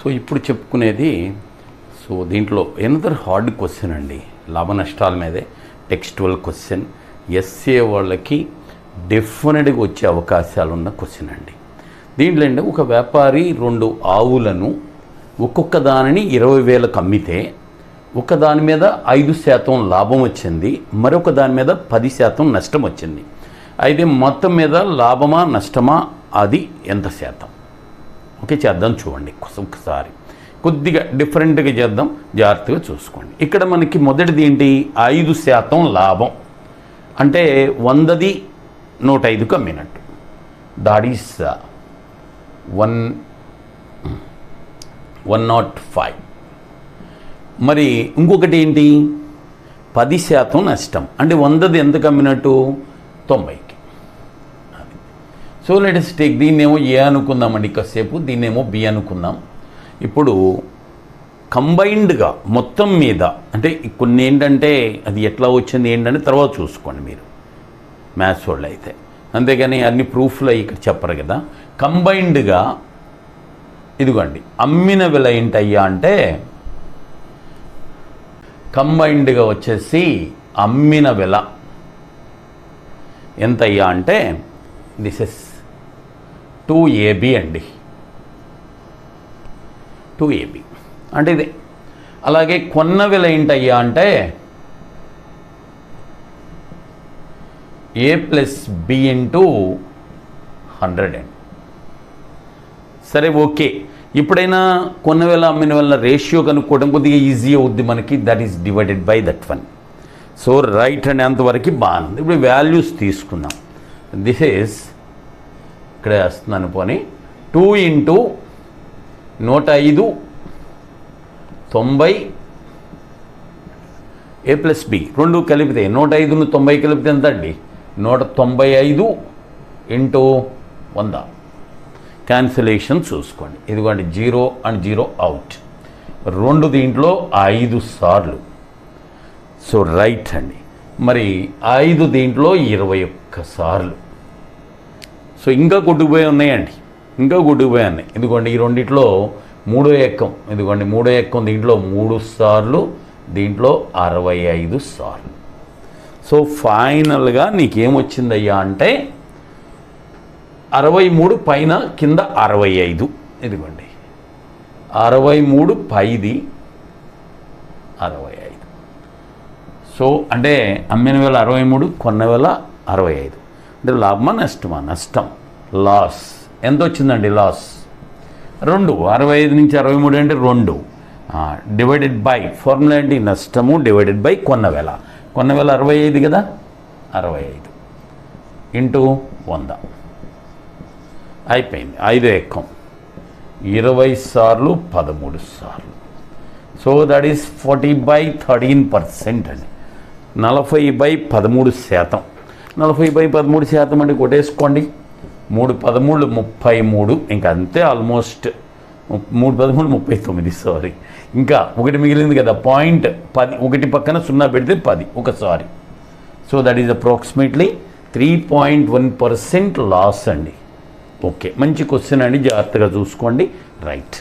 So ఇప్పుడు చెప్పుకునేది so దీంట్లో ఎనదర్ హార్డ్ క్వశ్చన్ అండి. లాభ నష్టాల మీదే టెక్స్టువల్ క్వశ్చన్ ఎస్ఏ వాళ్ళకి డెఫినెట్గా వచ్చే అవకాశాలు ఉన్న క్వశ్చన్ అండి. దీంట్లో అండి ఒక వ్యాపారి రెండు ఆవులను ఒక్కొక్క దానిని ఇరవై వేలకు అమ్మితే ఒక దాని మీద ఐదు శాతం లాభం వచ్చింది మరొక దాని మీద పది శాతం నష్టం వచ్చింది. అయితే మొత్తం మీద లాభమా నష్టమా అది ఎంత శాతం? ఓకే చేద్దాం చూడండి. ఒకసారి కొద్దిగా డిఫరెంట్గా చేద్దాం. జాగ్రత్తగా చూసుకోండి. ఇక్కడ మనకి మొదటిది ఏంటి? ఐదు శాతం లాభం. అంటే వందది నూట ఐదుకు అమ్మినట్టు that is one one naught five మరి ఇంకొకటి ఏంటి? పది శాతం నష్టం. అంటే వందది ఎందుకు అమ్మినట్టు తొంభై. సో లెటస్ టేక్ దీన్నేమో ఏ అనుకుందామండి కాసేపు దీన్నేమో బి అనుకుందాం. ఇప్పుడు కంబైన్డ్గా మొత్తం మీద అంటే కొన్ని ఏంటంటే అది ఎట్లా వచ్చింది ఏంటంటే తర్వాత చూసుకోండి మీరు. మ్యాథ్స్ వాళ్ళు అయితే అంతేగాని అన్ని ప్రూఫ్లు ఇక్కడ చెప్పరు కదా. కంబైన్డ్గా ఇదిగోండి అమ్మిన విల ఏంటయ్యా అంటే కంబైన్డ్గా వచ్చేసి అమ్మిన విల. ఎంతయ్యా అంటే this is two A B అండి. టూ ఏబి అంటే ఇదే అలాగే కొన్న విల ఏంటయ్యా అంటే A plus B into hundred అండి. సరే ఓకే. ఇప్పుడైనా కొన్న వేల అమ్మిన వల్ల రేషియో కనుక్కోవడం కొద్దిగా ఈజీ అవుద్ది మనకి. That is divided by that one so right and అంతవరకు బాగుంది. ఇప్పుడు వాల్యూస్ తీసుకుందాం. దిస్ ఈస్ ఇక్కడే వేస్తున్నాను పోనీ. టూ ఇంటూ నూట ఐదు తొంభై ఏ ప్లస్ బి? రెండు కలిపితే నూట ఐదును తొంభై కలిపితే ఎంత అండి నూట తొంభై ఐదు ఇంటూ వంద. క్యాన్సిలేషన్ చూసుకోండి. ఇదిగోండి జీరో అండ్ జీరో అవుట్. రెండు దీంట్లో ఐదు సార్లు. సో రైట్ అండి. మరి ఐదు దీంట్లో ఇరవై ఒక్క సార్లు. సో ఇంకా కొట్టుకుపోయి ఉన్నాయండి ఇంకా కొట్టుకుపోయి ఉన్నాయి. ఇదిగోండి ఈ రెండిట్లో మూడో ఎక్కం ఇదిగోండి మూడో ఎక్కం దీంట్లో మూడు సార్లు దీంట్లో అరవై ఐదు సార్లు. సో ఫైనల్గా నీకేమొచ్చిందయ్యా అంటే అరవై మూడు పైన కింద అరవై ఐదు. ఇదిగోండి అరవై మూడు పైది అరవై ఐదు. సో అంటే అమ్మిన వేల అరవై మూడు కొన్న వేల అరవై ఐదు. అంటే లాభమా నష్టమా? నష్టం. లాస్. ఎంత వచ్చిందండి లాస్? రెండు. అరవై ఐదు నుంచి అరవై మూడు అంటే రెండు. డివైడెడ్ బై ఫార్ములా ఏంటి నష్టము డివైడెడ్ బై కొన్న వేల కొన్న వేల అరవై ఐదు కదా? అరవై ఐదు. ఇంటూ వంద. అయిపోయింది. ఐదు ఎక్కం ఇరవై సార్లు పదమూడు సార్లు. So that is forty by thirteen percent అండి. నలభై బై పదమూడు శాతం. నలభై బై పదమూడు శాతం అండి కొట్టేసుకోండి. మూడు పదమూడు ముప్పై మూడు ఇంకా అంతే ఆల్మోస్ట్. మూడు పదమూడు ముప్పై తొమ్మిది సారీ. ఇంకా ఒకటి మిగిలింది కదా పాయింట్ పది ఒకటి పక్కన సున్నా పెడితే పది ఒక sorry so that is approximately three point one percent loss అండి. ఓకే మంచి క్వశ్చన్ అండి జాగ్రత్తగా చూసుకోండి. రైట్